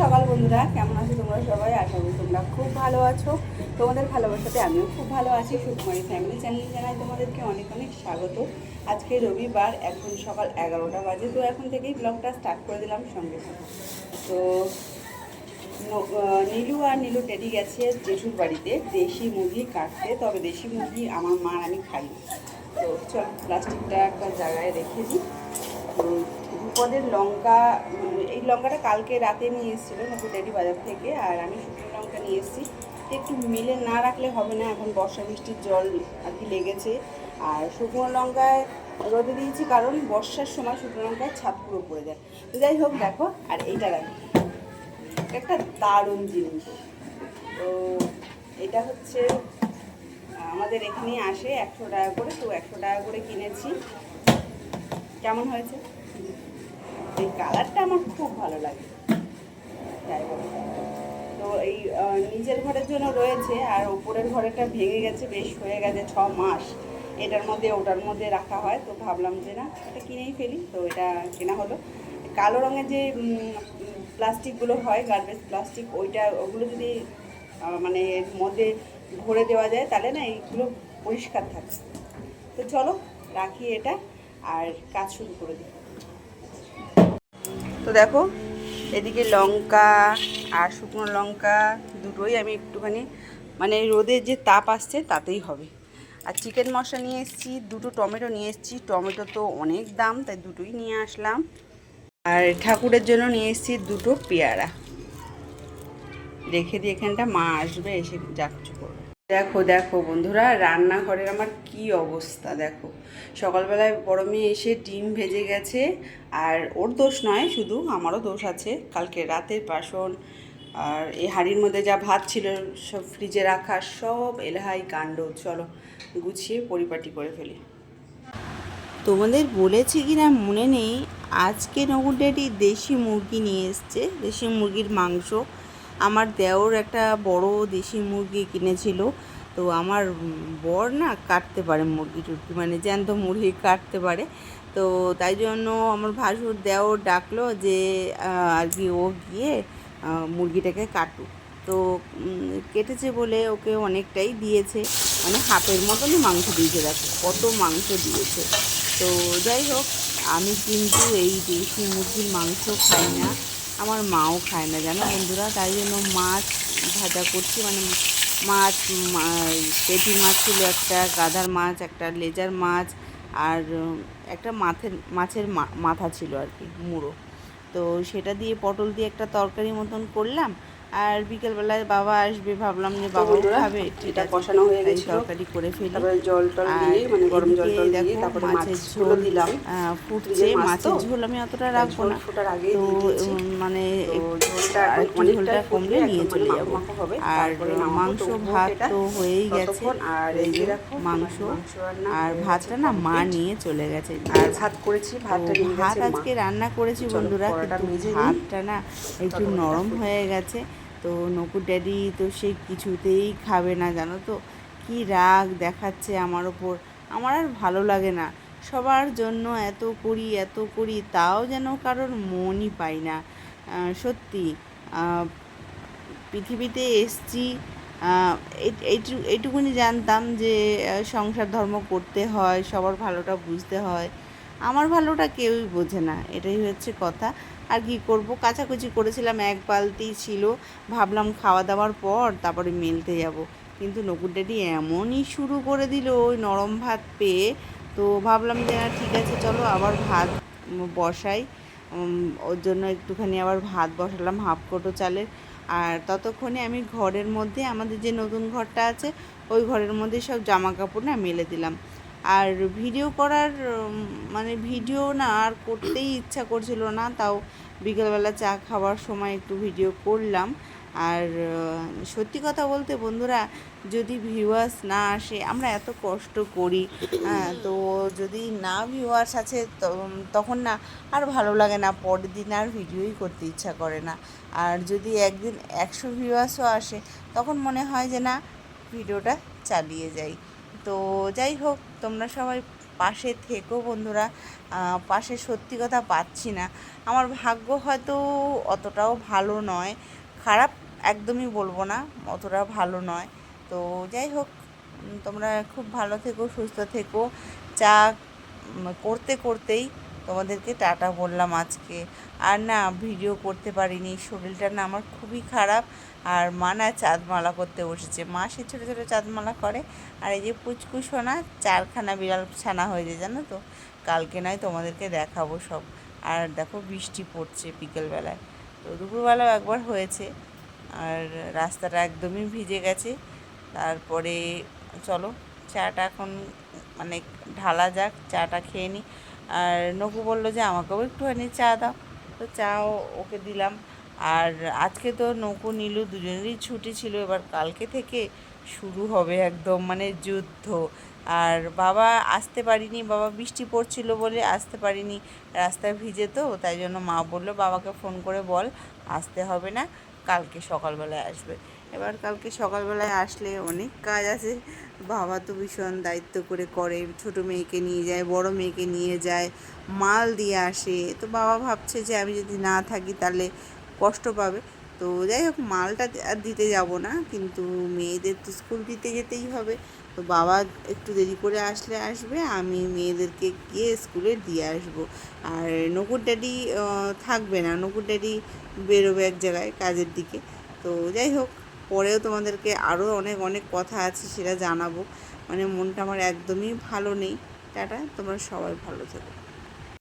সকাল বন্ধুরা, কেমন আছো তোমরা সবাই? আশা করি তোমরা খুব ভালো আছো। তোমাদের ভালোবাসাতে আমিও খুব ভালো আছি। সুকুমারি ফ্যামিলি চ্যানেল জানাই তোমাদেরকে অনেক অনেক স্বাগত। আজকে রবিবার এখন সকাল এগারোটা বাজে। তো এখন থেকেই ব্লগটা স্টার্ট করে দিলাম সঙ্গে সাথে তো নীলু আর নীলু টেডি গেছে জেঠুর বাড়িতে। দেশি মুরগি কাটতে। তবে দেশি মুরগি আমার মা আর আমি খাই। তো চল প্লাস্টিকটা একটা জায়গায় রেখে দিই। উম, বিপদের লঙ্কা এই লঙ্কাটা কালকে রাতে নিয়ে এসেছিল নতুন ডেডি বাজার থেকে। আর আমি শুকনো লঙ্কা নিয়ে এসেছি। একটু মিলে না রাখলে হবে না। এখন বর্ষা বৃষ্টির জল আর কি লেগেছে। আর শুকনো লঙ্কায় রোদে দিয়েছি, কারণ বর্ষার সময় শুকনো লঙ্কায় ছাদ পুরো পড়ে যায়। তো যাই হোক, দেখো, আর এইটা রাখি একটা দারুণ জিনিস। তো এটা হচ্ছে, আমাদের এখানে আসে একশো টাকা করে, তো একশো টাকা করে কিনেছি। কেমন হয়েছে? এই কালারটা আমার খুব ভালো লাগে। তো এই নিজের ঘরের জন্য রয়েছে, আর ওপরের ঘরেটা ভেঙে গেছে, বেশ হয়ে গেছে ছ মাস। এটার মধ্যে, ওটার মধ্যে রাখা হয়। তো ভাবলাম যে, না, এটা কিনেই ফেলি। তো এটা কেনা হলো। কালো রঙের যে প্লাস্টিকগুলো হয়, গার্বেজ প্লাস্টিক, ওইটা, ওগুলো যদি মানে এর মধ্যে ভরে দেওয়া যায়, তাহলে না এইগুলো পরিষ্কার থাকে। তো চলো, রাখি এটা আর কাজ শুরু করে দিই। তো দেখো, এদিকে লঙ্কা আর শুকনো লঙ্কা দুটোই আমি একটুখানি মানে রোদের যে তাপ আসছে, তাতেই হবে। আর চিকেন মশলা নিয়ে এসেছি, দুটো টমেটো নিয়ে এসেছি। টমেটো তো অনেক দাম, তাই দুটোই নিয়ে আসলাম। আর ঠাকুরের জন্য নিয়ে এসেছি দুটো পেয়ারা। রেখে দিয়ে এখানটা মা আসবে, এসে যাচ্ছ করবে। দেখো দেখো বন্ধুরা, রান্নাঘরের আমার কি অবস্থা, দেখো। সকালবেলায় বড় মেয়ে এসে ডিম ভেজে গেছে, আর ওর দোষ নয়, শুধু আমারও দোষ আছে। কালকে রাতের বাসন আর এই হাঁড়ির মধ্যে যা ভাত ছিল, সব ফ্রিজে রাখা, সব এলাহাই কাণ্ড। চলো, গুছিয়ে পরিপাটি করে ফেলি। তোমাদের বলেছি কি না মনে নেই? আজকে নকুর ড্যাডি দেশি মুরগি নিয়ে এসছে। দেশি মুরগির মাংস। আমার দেওর একটা বড় দেশি মুরগি কিনেছিল। তো আমার বর না কাটতে পারে মুরগি টুরগি মানে জ্যান্ত মুরগি কাটতে পারে। তো তাই জন্য আমার ভাসুর দেওর ডাকলো যে আর কি ও গিয়ে মুরগিটাকে কাটু তো কেটেছে বলে ওকে অনেকটাই দিয়েছে। মানে হাফের মতনই মাংস দিয়েছে, দেখো কত মাংস দিয়েছে। তো, যাই হোক, আমি কিন্তু এই দেশি মুরগির মাংস খাই না, আমার মাও খায় না, জানো বন্ধুরা? তাই জন্য মাছ ভাজা করছি মানে মাছ পেটি মাছ ছিল একটা, গাধার মাছ, একটা লেজার মাছ, আর একটা মাথের, মাছের মাথা ছিল আর কি, মুড়ো। তো সেটা দিয়ে পটল দিয়ে একটা তরকারি মতন করলাম। আর বিকেলবেলায় বাবা আসবে ভাবলাম যে বাবা খাবে এটা কষানো হয়ে গেছে তরকারি করে ফেলি। তারপরে জল টল দিয়ে মানে গরম জল টল দিয়ে তারপরে মাছের ঝোল দিলাম। ফুটছে। মাছের ঝোল আমি অতটা রাখব না। তো দিয়ে দিয়েছি। মানে ঝোলটা ঝোলটা কমলে নিয়ে চলে যাব। হবে, আর মাংস ভাত তো হয়েই গেছে। আর এই যে মাংস আর ভাতটা না মা নিয়ে চলে গেছে। আর ভাত করেছি ভাতটা ভাত আজকে রান্না করেছি বন্ধুরা কিন্তু ভাতটা না একটু নরম হয়ে গেছে। তো নকুর ড্যাডি তো সে কিছুতেই খাবে না, জানো তো? কি রাগ দেখাচ্ছে আমার ওপর। আমার আর ভালো লাগে না। সবার জন্য এত করি এত করি, তাও যেন কারোর মনই পাই না। সত্যি পৃথিবীতে এসছি এইটুকুনি জানতাম যে সংসার ধর্ম করতে হয়, সবার ভালোটা বুঝতে হয়। আমার ভালোটা কেউই বোঝে না, এটাই হচ্ছে কথা। আর কি করব? কাচাকুচি করেছিলাম, এক বালতি ছিল, ভাবলাম খাওয়া দাওয়ার পর তারপরে মেলতে যাব। কিন্তু নকুর ড্যাডি এমনই শুরু করে দিল ওই নরম ভাত পেয়ে। তো ভাবলাম যে না ঠিক আছে, চলো আবার ভাত বসাই। ওর জন্য একটুখানি আবার ভাত বসালাম, হাফ কোটো চালের। আর ততক্ষণে আমি ঘরের মধ্যে, আমাদের যে নতুন ঘরটা আছে, ওই ঘরের মধ্যে সব জামা কাপড় না মেলে দিলাম। আর ভিডিও করার মানে ভিডিও না আর করতেই ইচ্ছা করছিল না, তাও বিকেলবেলা চা খাওয়ার সময় একটু ভিডিও করলাম। আর সত্যি কথা বলতে বন্ধুরা, যদি ভিউয়ার্স না আসে, আমরা এত কষ্ট করি হ্যাঁ তো যদি না ভিউয়ার্স আছে তখন না আর ভালো লাগে না, পরের দিন আর ভিডিওই করতে ইচ্ছা করে না। আর যদি একদিন একশো ভিউয়ার্সও আসে, তখন মনে হয় যে না ভিডিওটা চালিয়ে যাই। তো যাই হোক তোমরা সবাই পাশে থেকো বন্ধুরা। পাশে সত্যি কথা পাচ্ছি না। আমার ভাগ্য হয়তো অতটাও ভালো নয়। খারাপ একদমই বলব না, অতটা ভালো নয়। তো যাই হোক তোমরা খুব ভালো থেকো, সুস্থ থেকো। চা করতে করতেই তোমাদেরকে টাটা বললাম আজকে। আর না, ভিডিও করতে পারিনি, শরীরটা না আমার খুবই খারাপ। আর মা না চাঁদমালা করতে বসেছে। মা সে ছোটো ছোটো চাঁদমালা করে। আর এই যে পুচকু সোনা, চারখানা বিড়াল ছানা হয়েছে, জানো তো? কালকে নয় তোমাদেরকে দেখাবো সব। আর দেখো বৃষ্টি পড়ছে বিকেলবেলায়। তো দুপুরবেলাও একবার হয়েছে। আর রাস্তাটা একদমই ভিজে গেছে। তারপরে চলো, চাটা এখন মানে ঢালা যাক, চাটা খেয়ে নিই আর নকু বলল যে, আমাকেও একটুখানি চা দাও। তো চাও ওকে দিলাম। আর আজকে তো নৌকো, নীলু দুজনেরই ছুটি ছিল। এবার কালকে থেকে শুরু হবে একদম মানে যুদ্ধ। আর বাবা আসতে পারিনি, বাবা বৃষ্টি পড়ছিল বলে আসতে পারিনি। রাস্তায় ভিজে তো, তাই জন্য মা বলল, বাবাকে ফোন করে বল, আসতে হবে না। কালকে সকালবেলায় আসবে। এবার কালকে সকালবেলায় আসলে অনেক কাজ আছে। বাবা তো ভীষণ দায়িত্ব করে করে, ছোট মেয়েকে নিয়ে যায়, বড় মেয়েকে নিয়ে যায়, মাল দিয়ে আসে। তো বাবা ভাবছে যে আমি যদি না থাকি তাহলে কষ্ট পাবে। তো যাই হোক, মালটা আর দিতে যাব না, কিন্তু মেয়েদের তো স্কুল দিতে যেতেই হবে। তো বাবা একটু দেরি করে আসলে আসবে, আমি মেয়েদেরকে গিয়ে স্কুলে দিয়ে আসব। আর নকুর ড্যাডি থাকবে না, নকুর ড্যাডি বেরোবে এক জায়গায় কাজের দিকে। তো যাই হোক, পরেও তোমাদেরকে আরও অনেক অনেক কথা আছে সেটা জানাব। মানে মনটা আমার একদমই ভালো নেই। টাটা, তোমরা সবাই ভালো থেকো।